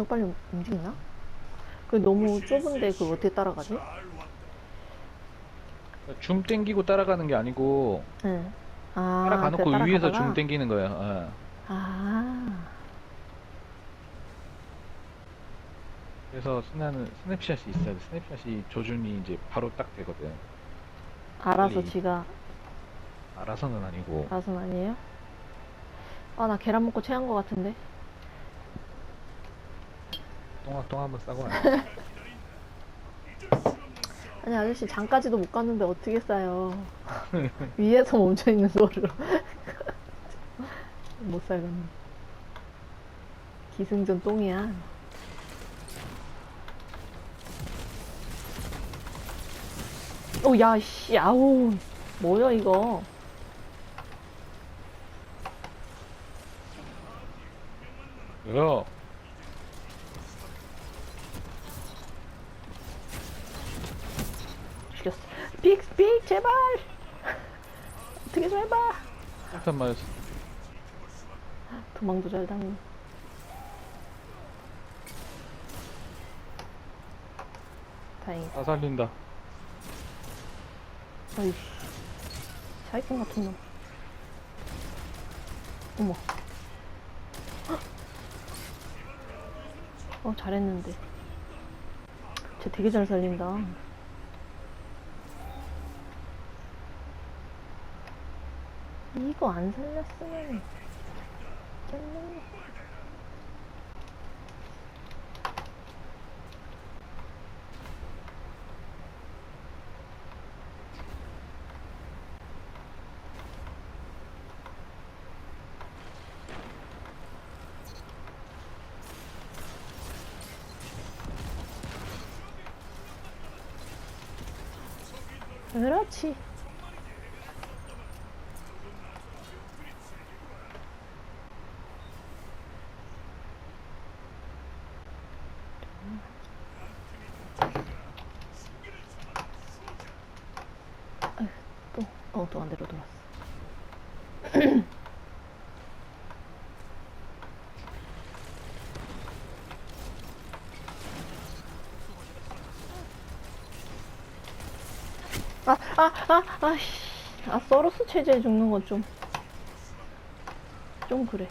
엄청 빨리 움직이나? 그 너무 좁은데 그걸 어떻게 따라가지? 줌 땡기고 따라가는 게 아니고 응. 아, 따라가놓고 그래, 위에서 따라가다가? 줌 땡기는 거야. 어. 아, 그래서 스나는 스냅샷이 있어야 돼. 스냅샷이 조준이 이제 바로 딱 되거든. 알아서 빨리. 지가 알아서는 아니고. 알아서는 아니에요? 아, 나 계란 먹고 체한 것 같은데. 똥학똥 한번 싸고 와. 아니, 아저씨 장까지도 못 갔는데 어떻게 싸요? 위에서 멈춰 있는 소리로. 못 살겠네. 기승전 똥이야. 오, 야, 씨, 아우. 뭐야, 이거. 야, 죽였어. 빅, 빅, 제발! 어떻게 좀 해봐! 약간 맞았어. 도망도 잘 다니. 다행이다. 다 살린다. 아이씨. 사이콘 같은 놈. 어머. 헉! 어, 잘했는데. 쟤 되게 잘 살린다. 이거 안 살렸으면. 깼네. 그렇지. 아휴, 또, 어, 또 안대로 돌았어. 아, 아, 아, 아, 씨. 아, 서로스 체제에 죽는 건 좀. 좀 그래.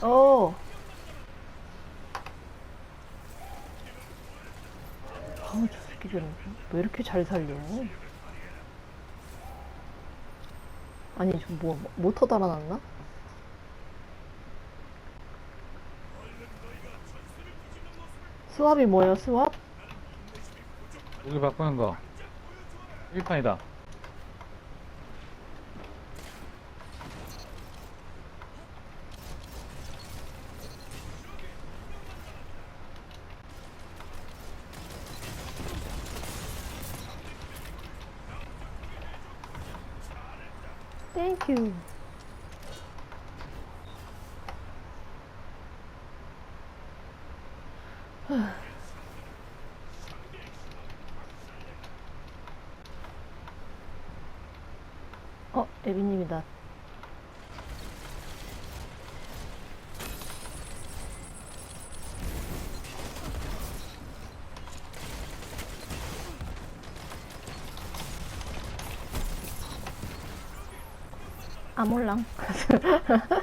어. 아, 저 새끼들은 왜 이렇게 잘 살려? 아니, 저 뭐, 모터 달아놨나? 스왑이 뭐예요, 스왑? 여기 바꾸는 거. 1판이다. 땡큐. 어, 에비님이다. 아, 몰랑.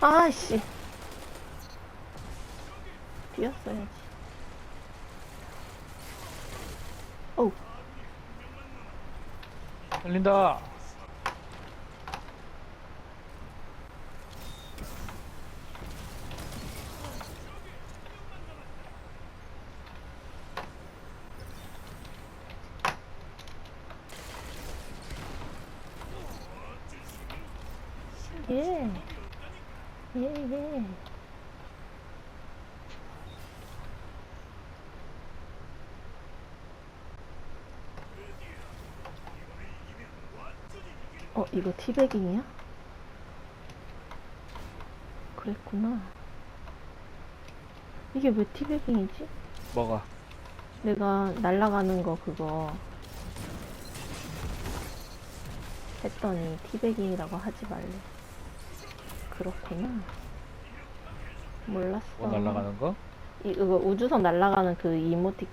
아씨. 뛰었어야지. 오. 열린다. 예. 예, 예. 어, 이거 티베깅이야? 그랬구나. 이게 왜 티베깅이지? 뭐가? 내가 날아가는 거 그거 했더니 티베깅이라고 하지 말래. 그렇구나. 몰랐어. 뭐 날아가는 거? 이, 그거 우주선 날아가는 그 이모티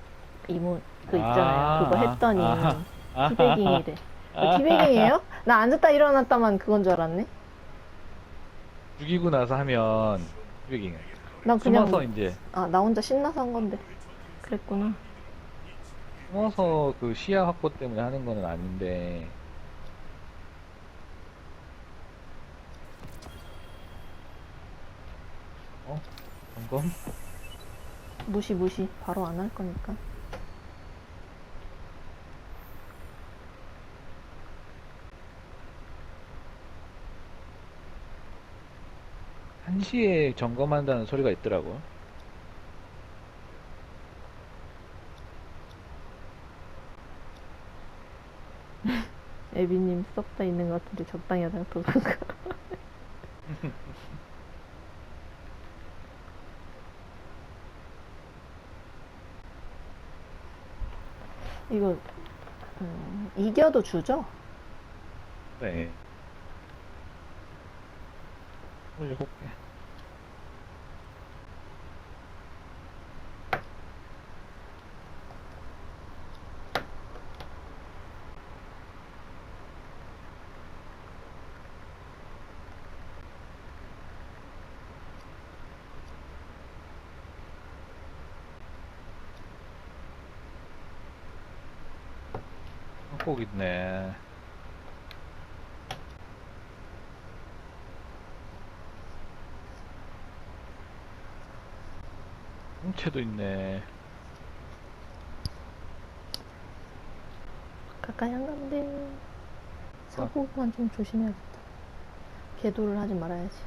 이모 그 있잖아요. 아, 그거 했더니 아, 아. 티베깅이래. 어, 티베깅이에요? 나 앉았다 일어났다만 그건 줄 알았네. 죽이고 나서 하면 티베깅. 난 그냥 숨어서 이제 아 나 혼자 신나서 한 건데. 그랬구나. 숨어서 그 시야 확보 때문에 하는 거는 아닌데 점검? 무시 무시 바로 안 할 거니까. 한시에 점검한다는 소리가 있더라고. 에비님 썩다 있는 것 같은데 적당히 하다가 도망가. 이거 음, 이겨도 주죠? 네. 27개. 꼭 있네. 홍채도 있네. 가까이 안 가는데 사고만 좀 조심해야겠다. 궤도를 하지 말아야지.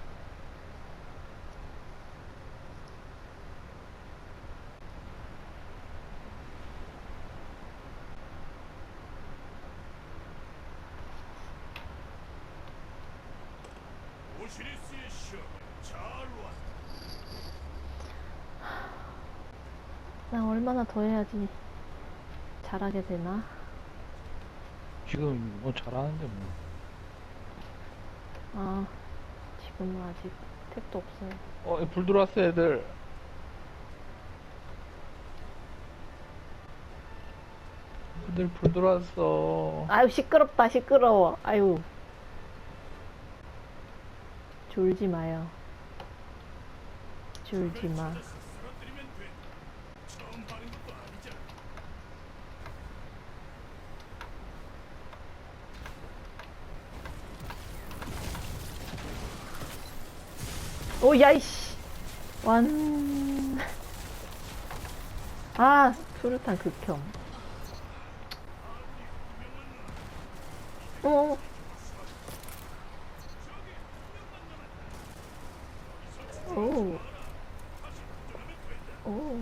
오시리스의 시험에 잘 왔다. 나 얼마나 더 해야지 잘하게 되나? 지금 뭐 잘하는데 뭐. 아 지금은 아직 택도 없어요. 어, 불 들어왔어, 애들. 애들 불 들어왔어. 아유 시끄럽다 시끄러워. 아유 졸지 마요. 졸지 마. 쓰러뜨리면 돼. 처음 하는 것도 아니잖아. 오 야이씨 완. 아 수류탄 극혐. 어. 오. 오.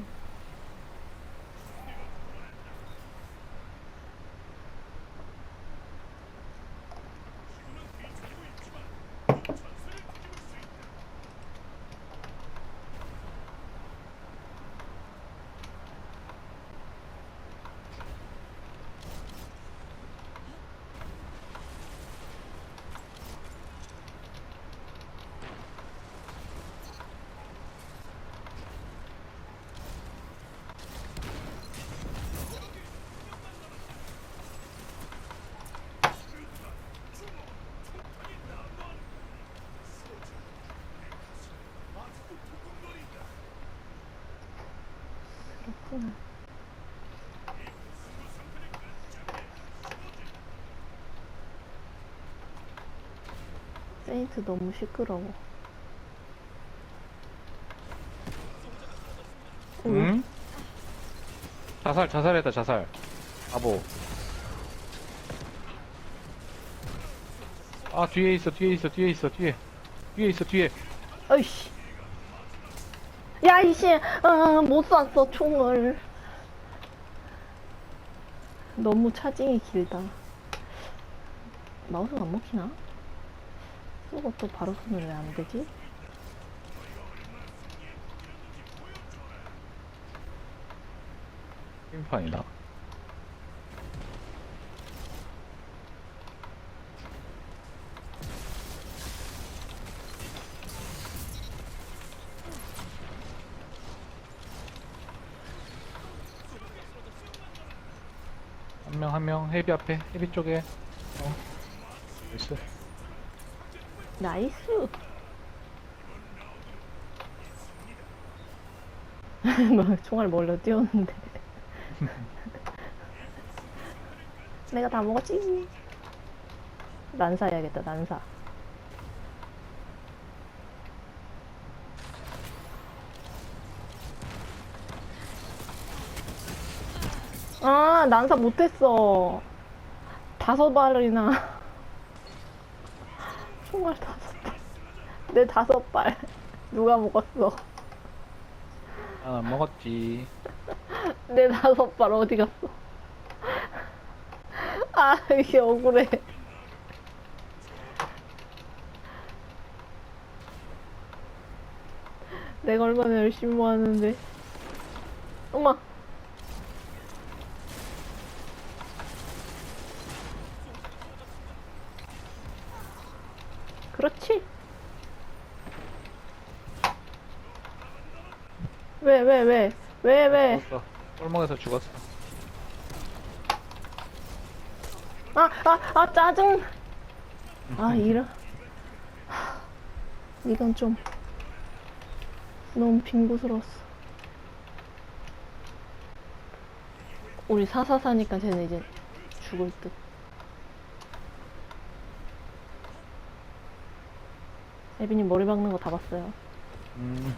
세인트 너무 시끄러워. 응? 자살, 자살했다, 자살. 바보. 아, 뒤에 있어, 뒤에 있어, 뒤에 있어, 뒤에. 뒤에 있어 뒤에 어이씨. 야, 이씨, 아, 못 쐈어, 총을. 너무 차징이 길다. 마우스가 안 먹히나? 쏘고 또 바로 쏘면 왜안 되지? 게임판이다 한 명 헤비 앞에 헤비 쪽에 어 있어 나이스. 뭐, 총알 멀려 뛰었는데. 내가 다 먹었지. 난사 해야겠다, 난사. 아, 난사 못했어. 다섯 발이나. 총알 다섯 발. 내 다섯 발. 누가 먹었어? 난안 먹었지 내 다섯 발 어디 갔어? 아, 이게 억울해. 내가 얼마나 열심히 모았는데. 엄마. 그렇지. 왜, 왜, 왜? 왜, 왜? 죽었어 꼴목에서 죽었어 아, 아, 아, 짜증. 아, 이런. 하, 이건 좀 너무 빙고스러웠어. 우리 사사사니까 쟤네 이제 죽을 듯. 에비님 머리 박는 거 다 봤어요. 음.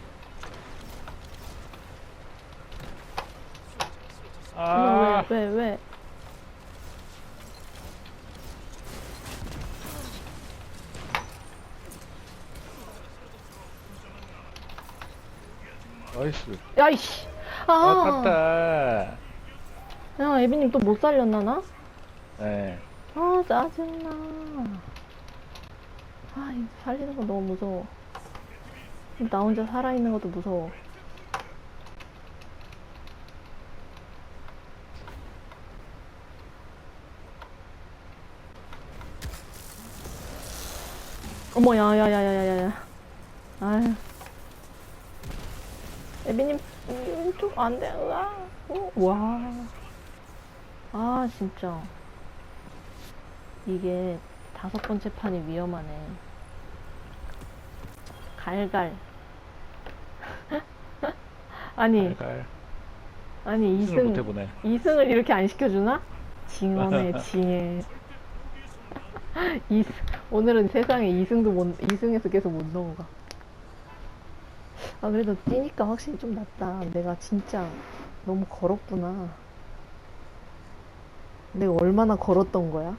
엄마 아, 왜, 왜, 왜? 나이스. 야이씨. 아, 아깝다. 야, 에비님 또 못 살렸나, 나? 네. 아 짜증나 아 살리는 거 너무 무서워. 나 혼자 살아있는 것도 무서워. 어머 야 야 야 야 야 야. 아유 에비님 음, 좀 안 돼. 으아. 어, 와아 진짜. 이게 다섯 번째 판이 위험하네. 갈갈. 아니, 갈. 아니, 승을 못 2승, 해보네. 2승을 이렇게 안 시켜주나? 징하네, 징해. 2승, 오늘은 세상에 2승도 못, 2승에서 계속 못 넘어가. 아, 그래도 뛰니까 확실히 좀 낫다. 내가 진짜 너무 걸었구나. 내가 얼마나 걸었던 거야?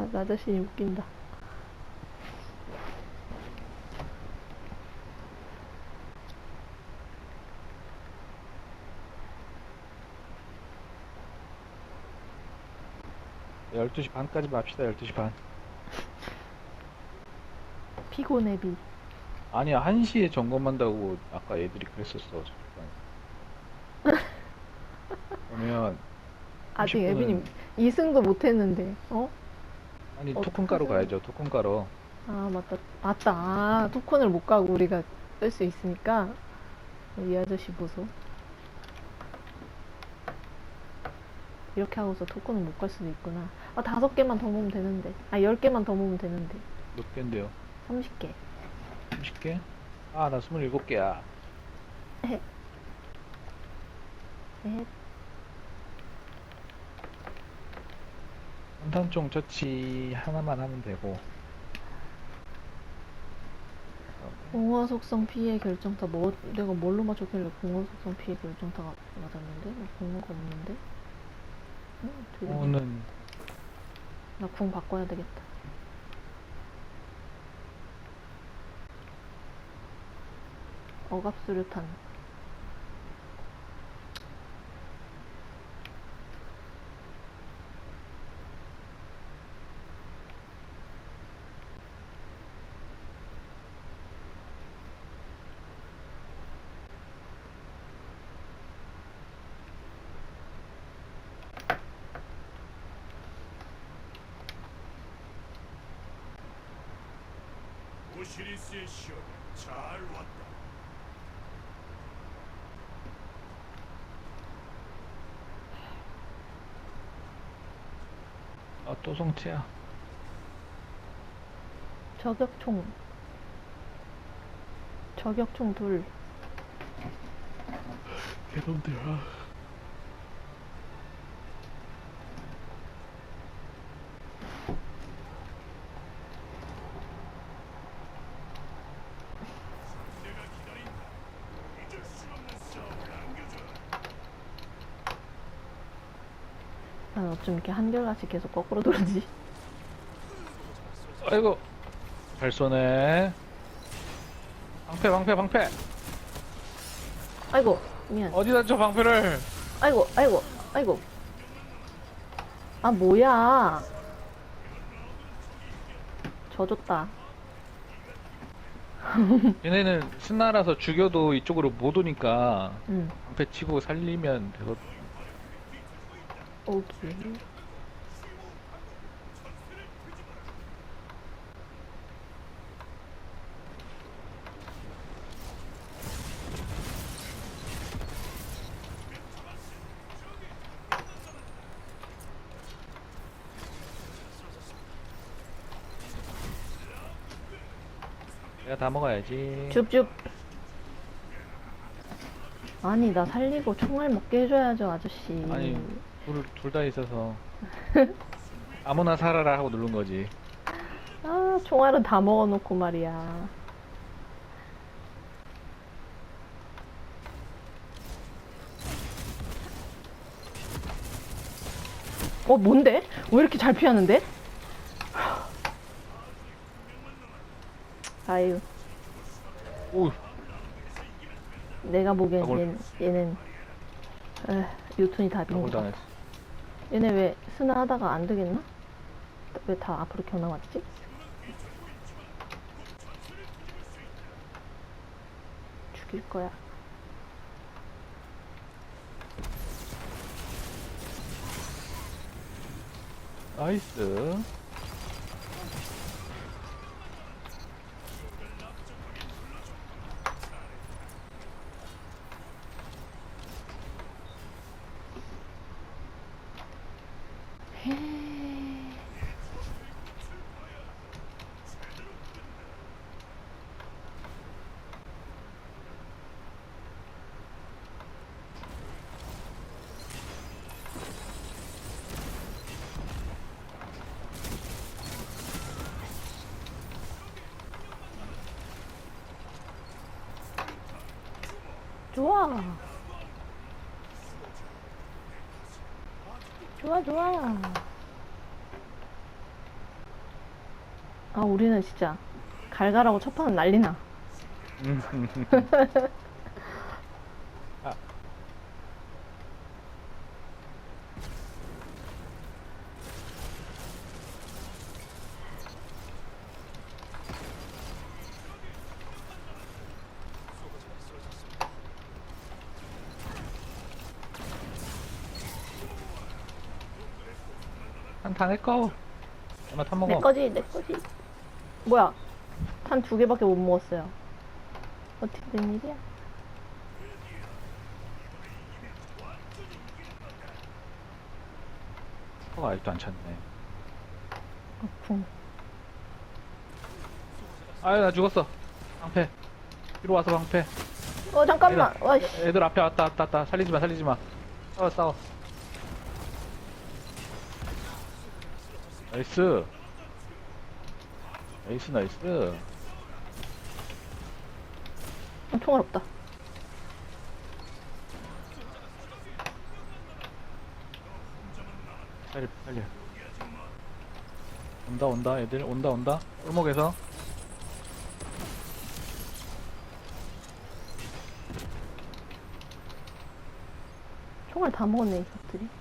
아, 나 자신이 웃긴다. 열두 시 반까지 맙시다, 12시 반. 피곤해, 비. 아니야, 1시에 점검한다고 아까 애들이 그랬었어. 잠깐. 그러면, 아직 30분은 에비님 2승도 못했는데, 어? 아니, 어떡하죠? 토큰 가로 가야죠, 토큰 가로. 아, 맞다. 맞다. 아, 토큰을 못 가고 우리가 쓸 수 있으니까. 이 아저씨 보소. 이렇게 하고서 토큰을 못갈 수도 있구나. 아, 다섯 개만 더 모으면 되는데. 아, 열 개만 더 모으면 되는데. 몇 개인데요? 30개. 30개? 아, 나 27개야. 넷. 산탄총 처치 하나만 하면 되고. 공허 속성 피해 결정타 뭐 내가 뭘로 맞췄길래 공허 속성 피해 결정타가 맞았는데? 뭐 공허가 없는데? 응? 되게 오는. 나궁 바꿔야 되겠다. 억압 수류탄. 오시리스의 시험에 잘 왔다. 아, 또 성체야. 저격총. 저격총 둘. 개놈들, 아. 내가 기다린다. 잊을 수 없는 싸움을 안겨줘. 난 어쩜 이렇게 한결같이 계속 거꾸로 돌지? 아이고. 잘 쏘네. 방패, 방패, 방패. 아이고, 미안. 어디다 저 방패를? 아이고, 아이고, 아이고. 아, 뭐야. 져줬다. 얘네는 신나라서 죽여도 이쪽으로 못 오니까 응, 방패 치고 살리면 돼서 오케이. 내가 다 먹어야지. 줍줍. 아니, 나 살리고 총알 먹게 해줘야죠, 아저씨. 아니, 둘 다 있어서 아무나 살아라 하고 누른 거지. 아, 총알은 다 먹어놓고 말이야. 어, 뭔데? 왜 이렇게 잘 피하는데? 아유, 오, 내가 보기엔 아뭘. 얘는, 얘는, 에, 유턴이 아무도 안 답인가? 했어. 얘네 왜 스나 하다가 안 되겠나? 왜 다 앞으로 겨나왔지? 죽일 거야. 나이스. 좋아. 좋아, 좋아. 아, 우리는 진짜 갈갈하고 첫판은 난리나. 한타 내 거. 얼마 타내 먹어. 거지, 내 거지. 뭐야? 탄 두 개밖에 못 먹었어요. 어떻게 된 일이야? 가 아직도 안 찼네. 어, 쿵. 아유 나 죽었어. 방패. 뒤로 와서 방패. 어, 잠깐만. 와씨. 애들 앞에 왔다 왔다 왔다. 살리지 마 살리지 마. 싸워 싸워. 나이스. 나이스 나이스. 어, 총알 없다. 빨리 빨리. 온다 온다 애들. 온다 온다. 골목에서. 총알 다 먹었네, 이 녀석들이.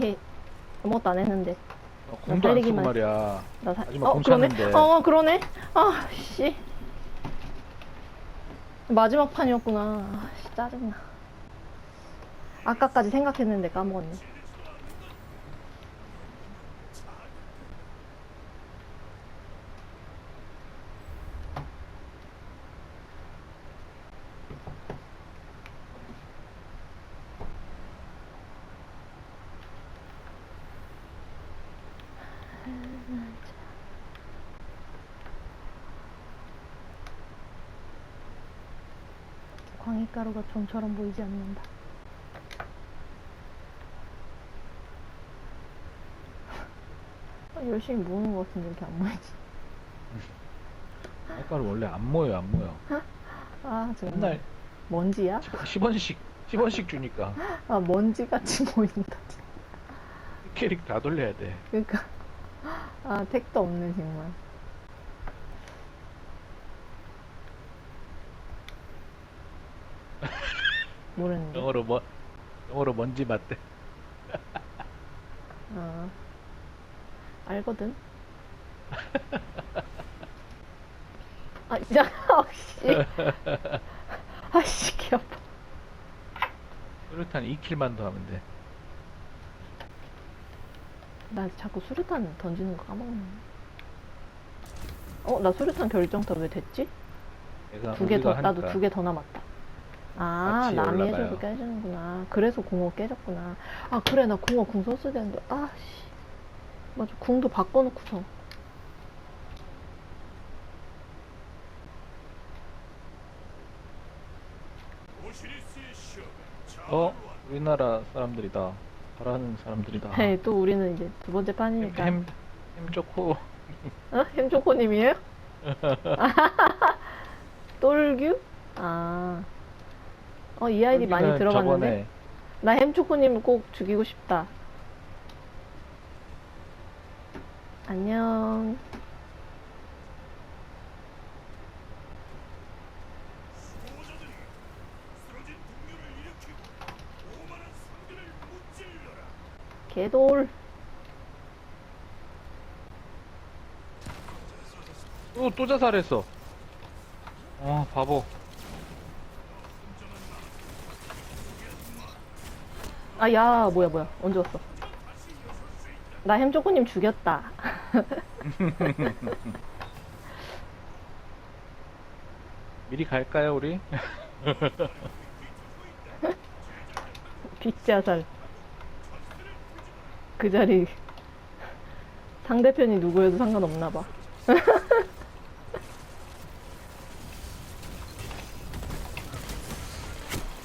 히 아무것도 안 했는데. 어, 공도 안 쓰고 살리기만 말이야. 나 사... 마지막 어, 공 그러네. 찼는데. 어, 그러네. 아, 씨. 마지막 판이었구나. 아, 씨, 짜증나. 아까까지 생각했는데 까먹었네. 광희가루가 좀처럼 보이지 않는다. 아, 열심히 모으는 것 같은데 이렇게 안 모이지. 아까는 원래 안 모여 안 모여. 아 정말. 맨날 먼지야? 10원씩 10원씩 주니까 아 먼지 같이 보인다. 캐릭 다 돌려야 돼. 그러니까 아 택도 없네 정말. 모르는데. 영어로 뭐 영어로 먼지 맞대. 아 알거든. 아 진짜 아씨 아씨 귀 아파. 수류탄 2킬만 더 하면 돼. 나 자꾸 수류탄 던지는 거 까먹네. 어, 나 수류탄 결정타 왜 됐지? 내가 두 개 더, 우리가 나도 하니까 두 개 더 남았다. 아, 같이 남이 올라가요. 해줘도 깨지는구나. 그래서 궁어 깨졌구나. 아, 그래, 나 궁어 궁 썼어야 되는데. 아, 씨. 맞아, 궁도 바꿔놓고서. 어. 우리나라 사람들이다. 잘하는 사람들이다. 네, 또 우리는 이제 두 번째 판이니까. 햄, 햄 좋고 어? 햄초코님이에요? 똘규? 아. 어, 이 아이디 많이 여기는 들어봤는데. 저번에 나 햄초코님 꼭 죽이고 싶다. 안녕. 개돌. 또, 또 자살했어. 어 바보. 아, 야, 뭐야, 뭐야. 언제 왔어? 나 햄초코님 죽였다. 미리 갈까요 우리? 빅자살. 그 자리. 상대편이 누구여도 상관없나 봐.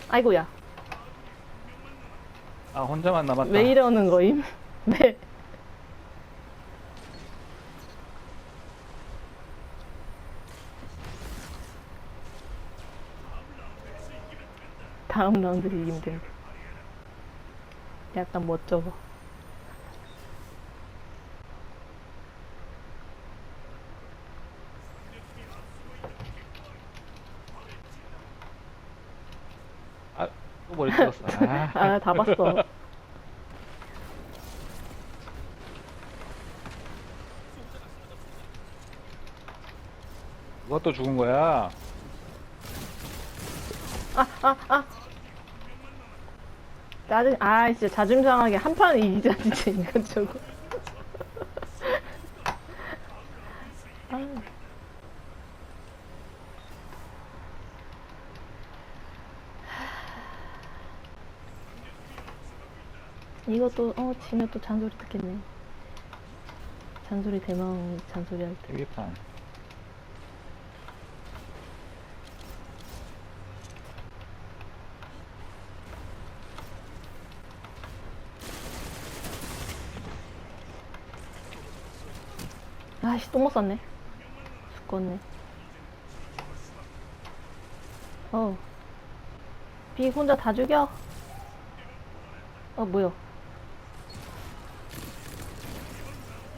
아이고야. 아 혼자만 남았다. 왜 이러는 거임? 네. 다음 라운드에서 이기면 된대. 약간 멋져 봐. 머리 찍었어. 아, 아, 다 봤어. 누가 또 죽은 거야? 짜증, 아, 진짜 자존심 상하게 한 판 이기자, 진짜, 이거 저거. 아. 이것도, 어, 지면 또 잔소리 듣겠네. 잔소리 대망 잔소리 할 때. 대기판. 아씨, 똥못 쌌네. 죽겠네. 어. 비 혼자 다 죽여? 어, 뭐야.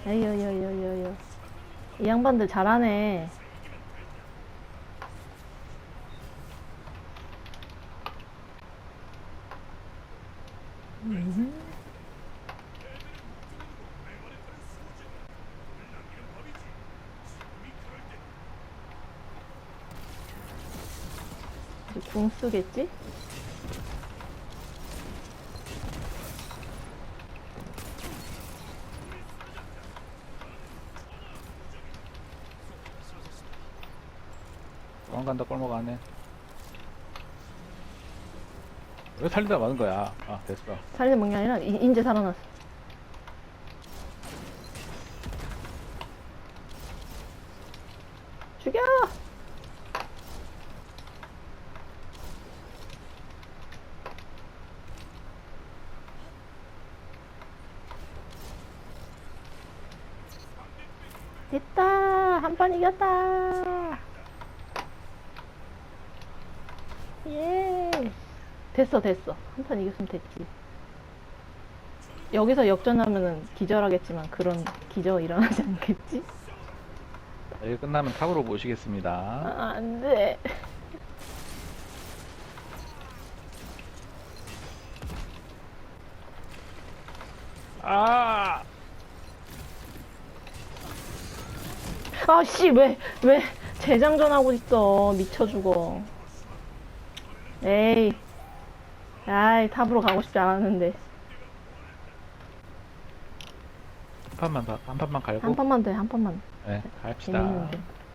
에이여여여여여. 이 양반들 잘하네. 궁 쓰겠지? 도망간다 꼴먹 안에 왜 살리다 맞은 거야 아 됐어 살리는 먹이 아니라 이- 인제 살아났어. 죽여! 됐다! 한 판 이겼다! 예! 됐어, 됐어. 한 판 이겼으면 됐지. 여기서 역전하면은 기절하겠지만 그런 기적 일어나지 않겠지? 여기 끝나면 탑으로 모시겠습니다 아, 안 돼. 아 아, 씨, 왜, 왜, 재장전하고 있어. 미쳐 죽어. 에이. 아이, 탑으로 가고 싶지 않았는데. 한 판만 더, 한 판만 갈고 한 판만 돼, 한 판만. 네, 갑시다 재밌는데.